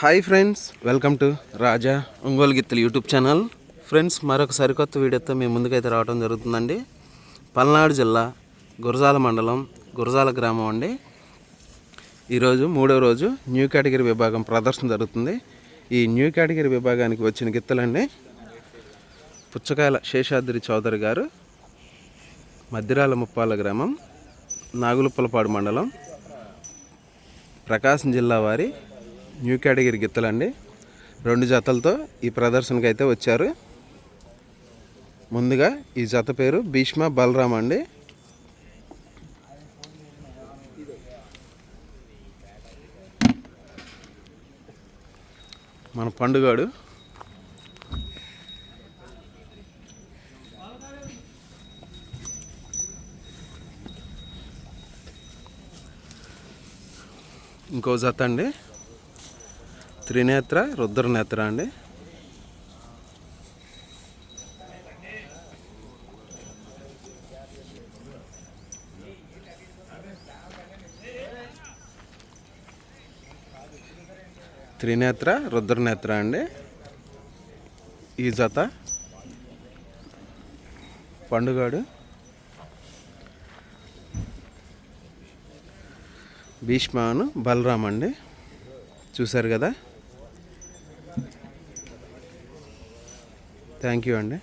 Hi friends welcome to Raja Ongolu గిత్తలు YouTube channel friends మరొక సరికొత్త వీడియోతో మీ ముందుకైతే రావడం జరుగుతుందండి. పల్నాడు జిల్లా గురజాల మండలం గురజాల గ్రామం అండి. ఈరోజు మూడో రోజు న్యూ కేటగిరీ విభాగం ప్రదర్శన జరుగుతుంది. ఈ న్యూ కేటగిరీ విభాగానికి వచ్చిన గిత్తలండి పుచ్చకాయల శేషాద్రి చౌదరి గారు మద్దిరాల ముప్పాల గ్రామం నాగులుప్పలపాడు మండలం ప్రకాశం జిల్లా వారి న్యూ కేటగిరీ గిత్తలండి. రెండు జతలతో ఈ ప్రదర్శనకి అయితే వచ్చారు. ముందుగా ఈ జత పేరు భీష్మ బలరామ్ అండి. మన పండుగాడు. ఇంకో జత అండి. త్రినేత్ర రుద్రనేత్ర అండి. త్రినేత్ర రుద్రనేత్ర అండి. ఈ జత. పండుగాడు. భీష్మాను బలరామ్ అండి చూశారు కదా? థ్యాంక్ యూ అండి.